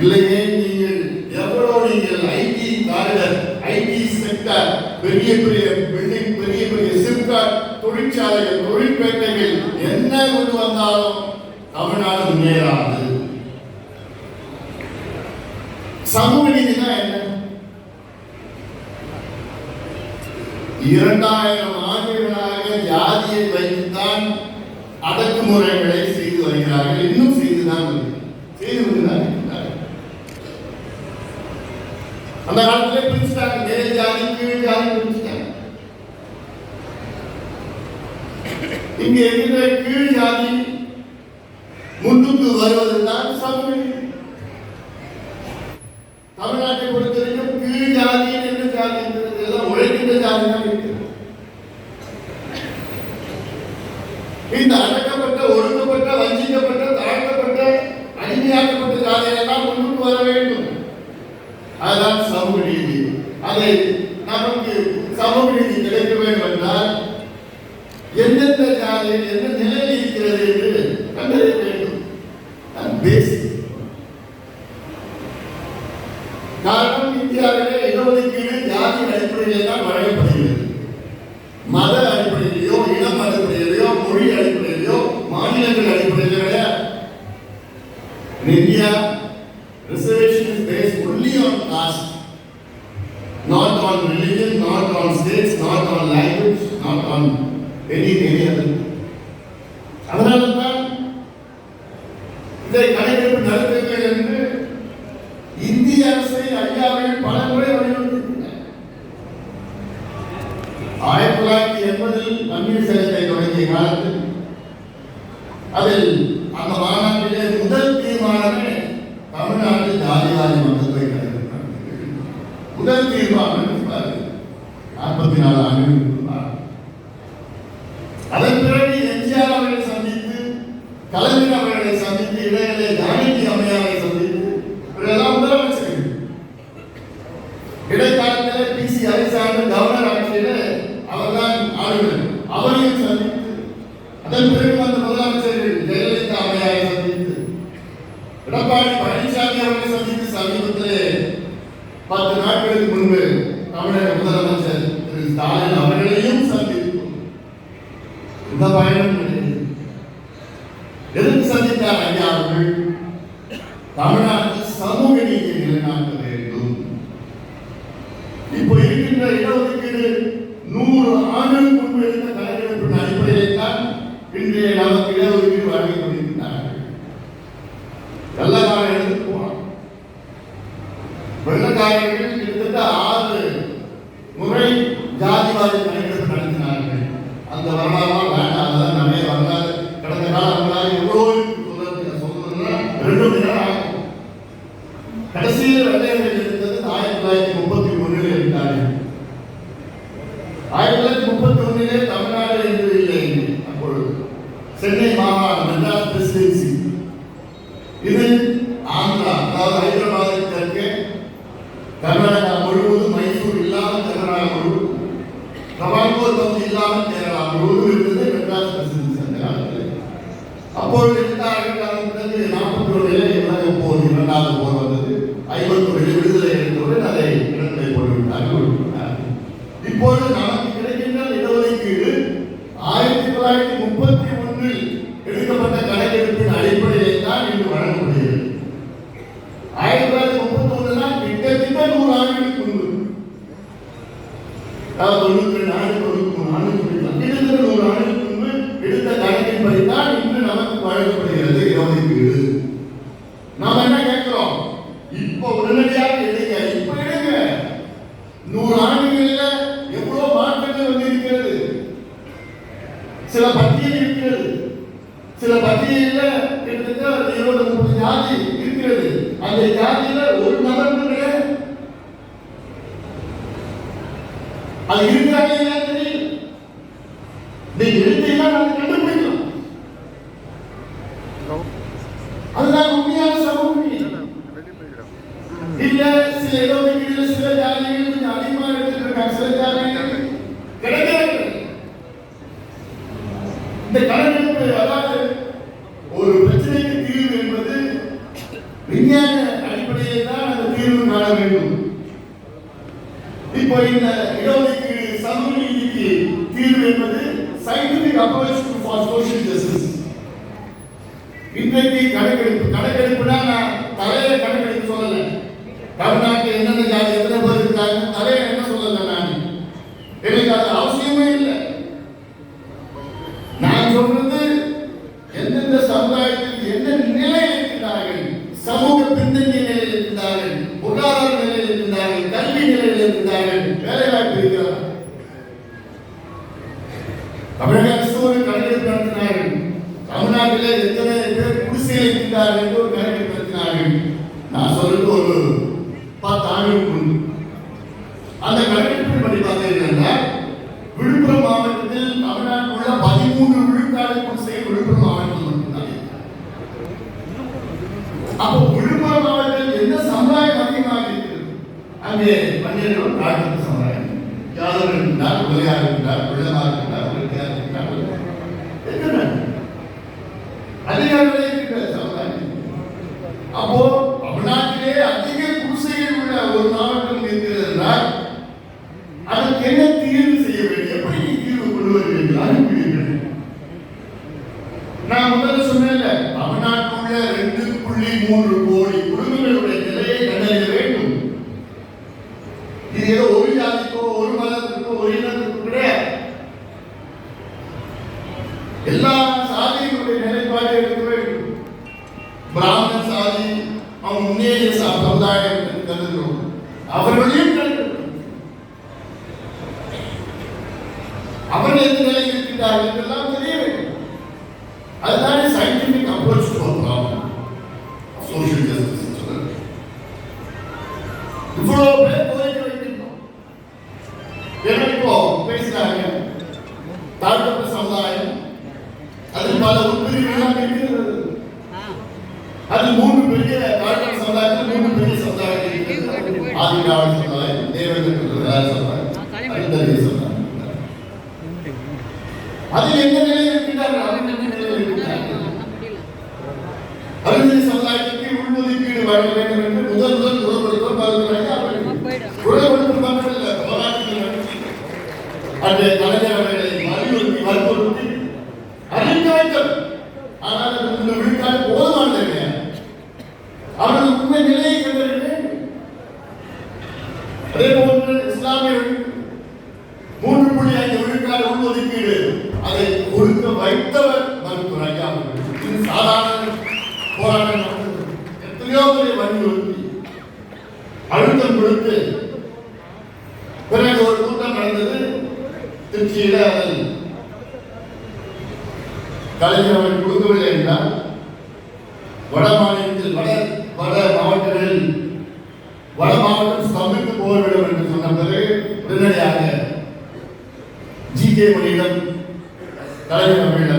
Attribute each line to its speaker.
Speaker 1: இல்லையே நீங்கள் எவ்வளவு நீங்கள் ஐடி காரிடர் ஐடி செக்டர் பெரிய பெரிய பில்டிங் பெரிய பெரிய சிப்கார் தொழிற்சாலைகள் தொழிற்பேட்டைகள் என்ன கொண்டு வந்தாலும் தமிழ்நாடு முன்னேறாது. சமூக நீதினா என்ன? இரண்டாயிரம் ஆண்டுகளாக ஜாதியை வைத்துத்தான் அடக்குமுறைகளை செய்து வருகிறார்கள். இன்னும் செய்துதான் செய்து வருகிறார்கள். அந்த காலத்திலே பிரிச்சுட்டாங்க மேல் ஜாதி கீழ் ஜாதி பிரிச்சுட்டாங்க இங்க இருக்கிற கீழ் ஜாதி முன்னுக்கு வருவதுதான் சமூக நீதி. தமிழ்நாட்டை பொறுத்தவரைக்கும் கீழ் ஜாதி என்ன ஜாதி இருக்கிறது எல்லாம் உழைக்கின்ற ஜாதி தான் இருக்கிறது இந்த அடக்கப்பட்ட ஒடுக்கப்பட்ட வஞ்சிக்கப்பட்ட தாழ்த்தப்பட்ட அடிமையாக்கப்பட்ட ஜாதியெல்லாம் முன்னுக்கு வர வேண்டும் அதுதான் சமூக நீதி அதை நமக்கு சமூக நீதி கிடைக்க வேண்டும் என்றால் எந்தெந்த ஜாதியில் எந்த நிலையில் இருக்கிறது என்று கண்டறிய வேண்டும். பேசிக் காரணம் இந்தியாவிலே இடஒதுக்கீடு ஜாதி அடிப்படையில் தான் வழங்கப்படுகிறது. மத அடிப்படையிலேயோ இனம் அடிப்படையிலேயோ மொழி அடிப்படையிலேயோ மாநிலங்கள் அடிப்படையிலோ கிடையாது. மனம் on தெரியாது. அதனால்தான் இதை கணக்கெடுப்பு நடத்துங்கள் என்று இந்திய அரசை ஐயாவை பல முறை வலியுறுத்தியிருக்கிறார். ஆயிரத்தி தொள்ளாயிரத்தி எண்பதில் பன்னீர் சேலத்தை தொடங்கிய காலத்தில் அதில் அந்த மாநாட்டிலே முதல் தீர்மானமே தமிழ்நாட்டில் ஜாதிவாதி மன்றத்தை முதல் தீர்மானம் நாற்பத்தி நாலு ஆண்டுகளுக்கு முன்பாக. அதன் பிறகு எம்ஜிஆர் அவர்களை சந்தித்து கலைஞர் அவர்களை சந்தித்து இடையிலே ஜானகி அம்மையாரை சந்தித்து இவரெல்லாம் முதலமைச்சர்கள். இடைக்காலத்தில் பி சி ஹரிசாமி கவர்னர் ஆட்சியில அவர்தான் ஆளுநர். அவரையும் சந்தித்து அதன் பிறகு வந்த முதலமைச்சர்கள் ஜெயலலிதா அம்மையாரை சந்தித்து எடப்பாடி பழனிசாமி அவர்களை சந்தித்து சமீபத்திலே பத்து நாட்களுக்கு முன்பு தமிழக முதலமைச்சர் திரு ஸ்டாலின் அவர்களையும் சந்தித்தோம் இந்த பயணம் எதுக்கு சந்தித்தார் ஐயா அவர்கள். தமிழ்நாட்டில் சமூக நீதி நிலைநாட்ட வேண்டும். இப்போ இருக்கின்ற இடஒதுக்கீடு நூறு ஆண்டுகளுக்கு முன்பு எடுத்த கணக்கெடுப்பின் அடிப்படையில் தான் இன்றைய நமக்கு இடஒதுக்கீடு வழங்கிக் கொண்டிருக்கிறார்கள். வெள்ளக்காரன் எடுத்து போனோம் வெள்ளக்காரர்கள் கிட்டத்தட்ட ஆறு முறை ஜாதிவாதி கணக்கெடுப்பு நடத்தினார்கள். அந்த வரலாறு ரெண்டு மணி நேரம் ஆகும் கடைசியில் வெள்ளையர்கள் இருந்தது ஆயிரத்தி தொள்ளாயிரத்தி முப்பத்தி ஒன்றில் இருந்தார்கள் ஆயிரத்தி தொள்ளாயிரத்தி முப்பத்தி ஒன்றிலே தமிழ்நாடு என்று இல்லை அப்பொழுது சென்னை மாகாணம் மெட்ராஸ் பிரசிடென்சி இது ஆந்திரா அதாவது ஹைதராபாத் தெற்கே கர்நாடகா முழுவதும் மைசூர் இல்லாமல் கர்நாடகா முழுவதும் கவால்கோர் பகுதி இல்லாமல் கேரளா முழுவதும் இருந்தது மெட்ராஸ் பிரசிடென்சி அந்த காலத்தில் அப்பொழுது இருந்தார்கள் அதன் பிறகு நாற்பத்தி ஒன்றிலே உலக போர் இரண்டாவது போர் வந்தது ஐம்பத்தி ஒரு விடுதலை எடுத்தவுடன் அதை இடத்திலே போட்டுவிட்டார்கள் விட்டுவிட்டார்கள். இப்பொழுது நமக்கு கிடைக்கின்ற இடஒதுக்கீடு ஆயிரத்தி தொள்ளாயிரத்தி முப்பத்தி ஒன்றில் எடுக்கப்பட்ட கணக்கெடுப்பின் அடிப்படையில் தான் இன்று வழங்கப்படுகிறது. ஆயிரத்தி தொள்ளாயிரத்தி முப்பத்தி ஒன்றுனா கிட்டத்தட்ட நூறு ஆண்டுகளுக்கு முன்பு தொண்ணூத்தி ரெண்டு ஆண்டு தொண்ணூத்தி மூணு ஆண்டு சொல்லிக்கலாம் கிட்டத்தட்ட நூறு ஆண்டுகளுக்கு முன்பு எடுத்த கணக்கின்படி தான் இன்று நமக்கு வழங்கப்படுகிறது இடஒதுக்கீடு நாம என்ன கேட்கிறோம் இப்போ உடனடியாக எடுங்க இப்ப எடுங்க நூறு ஆண்டுகளில் எவ்வளவு மாற்றங்கள் வந்து இருக்கிறது சில பட்டியல் இருக்கிறது. சில பத்தியில் கிட்டத்தட்ட இருபது முப்பது ஜாதி இருக்கிறது. அந்த ஜாதியில ஒரு நபர் அது இருக்கிறாங்க இந்த கணக்கெடுப்பு அதாவது ஒரு பிரச்சனைக்கு தீர்வு என்பது விஞ்ஞான அடிப்படையில் தான் அந்த தீர்வு காண வேண்டும். இப்போ இந்த இடஒதுக்கீடு சமூக நீதிக்கு தீர்வு என்பது scientific approach to for social justice இன்றைக்கு கணக்கெடுப்பு கணக்கெடுப்புனா நான் தலையை கணக்கெடுப்பு சொல்லல தமிழ்நாட்டில் என்னென்ன ஜாதி எத்தனை பேர் இருக்காங்க தலையில என்ன சொல்லல நான் எனக்கு அது அவசியமே இல்லை நான் சொல்றது எந்தெந்த சமுதாயத்தில் நிலையில் இருக்கிறார்கள் சமூக பின்தங்கிய நிலையில் இருக்கிறார்கள் பொருளாதார நிலையில் இருக்கிறார்கள் கல்வி நிலையில் இருக்கிறார்கள் வேலை வாய்ப்பு இருக்கிறார்கள் தமிழக அரசு ஒரு கணக்கெடுப்பு நடத்தினார்கள். தமிழ்நாட்டிலே எத்தனை பேர் குடிசையில் இருக்கிறார்கள் என்று ஒரு கணக்கெடுப்பு நடத்தினார்கள். நான் சொல்றது ஒரு பத்து ஆண்டுகளுக்கு முன்பு அந்த கணக்கெடுப்பின் படி பார்த்தீங்கன்னா விழுப்புரம் மாவட்டத்தில் தமிழ்நாட்டில் உள்ள பதிமூன்று விழுக்காடு குடிசை விழுப்புரம் மாவட்டத்தில் மட்டும்தான் இருக்கு. அப்போ விழுப்புரம் மாவட்டத்தில் என்ன சமுதாயம் அதிகமாக இருக்கிறது அங்கே பன்னிரண்டு ராஜபக்த சமுதாயம் கணவர் இருக்கின்றார் உதவியாக இருக்கின்றார் வெள்ளமாக இருக்கின்றார் வெள்ளையாக இருக்கின்றார். அதிகாரிகளே அப்போ தமிழ்நாட்டிலே அதிக குடிசைகள் உள்ள ஒரு மாவட்டம் இருக்கிறது என்றால் அதற்கு என்ன தீர்வு செய்ய வேண்டும் எப்படி நீ தீர்வு கொண்டு வருவீர்கள் அனுப்புவீர்கள் நான் முதல்ல சொன்னேன்ல தமிழ்நாட்டில் உள்ள ரெண்டு புள்ளி மூன்று கோடி குடும்பங்களுடைய நிலையை கண்டறிய வேண்டும் இது ஏதோ ஒரு ஜாதிக்கோ ஒரு மதத்திற்கோ ஒரு இனத்திற்கோ கிடையாது எல்லா சாதியினுடைய நிலைப்பாடு எடுக்க வேண்டும் பிராமண சாதி அவன் முன்னேறிய ச- சமுதாயம் கருதுகிறோம். அவர்களையும் அவர்கள் எந்த நிலையில் இருக்கின்றார்கள் என்றெல்லாம் தெரிய வேண்டும். அதுதானே scientific approach to problem social justice சொல்றது இவ்வளவு பேர் சமுதாயம் இருக்கிறது ஆதிராவிட சமுதாயம் தேவேந்திர அதில் நிலையில் உள்ஒதுக்கீடு வழங்க வேண்டும் என்று முதல் முதல் குரல் பரிந்துரை அவர்கள் குரல் கொடுத்து மட்டுமல்ல போராட்டங்கள் நடத்தி அன்றைய கலைஞர் அவர்களை வலியுறுத்தி வற்புறுத்தி அறிவிக்க வைத்தது ஆனால் அது இந்த விழுக்காடு போதுமானது இல்லையா அவரது உண்மை நிலையை கண்டறிய வேண்டும் ஒன்று போன்று இஸ்லாமிய மூன்று புள்ளி ஐந்து விழுக்காடு உள்ஒதுக்கீடு. அதை கொடுக்க வைத்தவர் மருத்துவர் ஐயா அவர்கள். இது சாதாரண போராட்டம் எத்தனையோ முறை வலியுறுத்தி அழுத்தம் கொடுத்து பிறகு ஒரு கூட்டம் நடந்தது. திருச்சியில அதை கலைஞர் அவர்கள் கொடுக்கவில்லை என்றால் வட மாநிலத்தில் வட வட மாவட்டங்களில் வட மாவட்டம் ஸ்தம்பித்து போய்விடும் என்று சொன்ன பிறகு உடனடியாக ஜி கே மணியிடம் கலைஞர் அவர்களிடம்